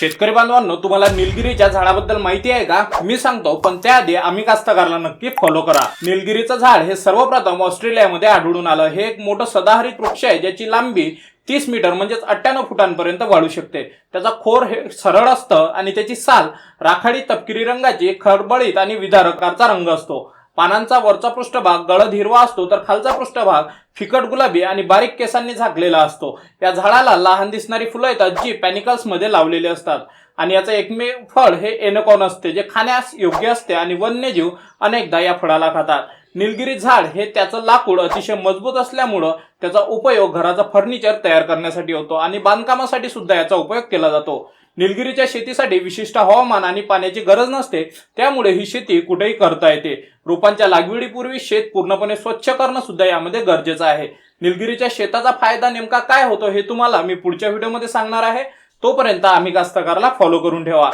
शेतकरी बांधवांनो तुम्हाला निलगिरीच्या झाडाबद्दल माहिती आहे का? मी सांगतो पण त्याआधी आम्ही कास्तकारला नक्की फॉलो करा. निलगिरीचं झाड हे सर्वप्रथम ऑस्ट्रेलियामध्ये आढळून आलं. हे एक मोठं सदाहरित वृक्ष आहे ज्याची लांबी तीस मीटर म्हणजेच अठ्ठ्याण्णव फुटांपर्यंत वाढू शकते. त्याचा खोर हे सरळ असतं आणि त्याची साल राखाडी तपकिरी रंगाची खरबळीत आणि विदारकारचा रंग असतो. पानांचा वरचा पृष्ठभाग गळद हिरवा असतो तर खालचा पृष्ठभाग फिकट गुलाबी आणि बारीक केसांनी झाकलेला असतो. या झाडाला लहान दिसणारी फुलं येतात जी पॅनिकल्समध्ये लावलेली असतात. आणि याचं एकमेव फळ हे एनकॉन असते जे खाण्यास योग्य असते आणि वन्यजीव अनेकदा या फळाला खातात. निलगिरी झाड हे त्याचं लाकूड अतिशय मजबूत असल्यामुळं त्याचा उपयोग घराचा फर्निचर तयार करण्यासाठी होतो आणि बांधकामासाठी सुद्धा याचा उपयोग केला जातो. निलगिरीच्या शेतीसाठी विशिष्ट हवामान आणि पाण्याची गरज नसते त्यामुळे ही शेती कुठेही करता येते. रोपांच्या लागवडीपूर्वी शेत पूर्णपणे स्वच्छ करणं सुद्धा यामध्ये गरजेचं आहे. निलगिरीच्या शेताचा फायदा नेमका काय होतो हे तुम्हाला मी पुढच्या व्हिडिओमध्ये सांगणार आहे. तोपर्यंत आम्ही कास्तकारला फॉलो करून ठेवा.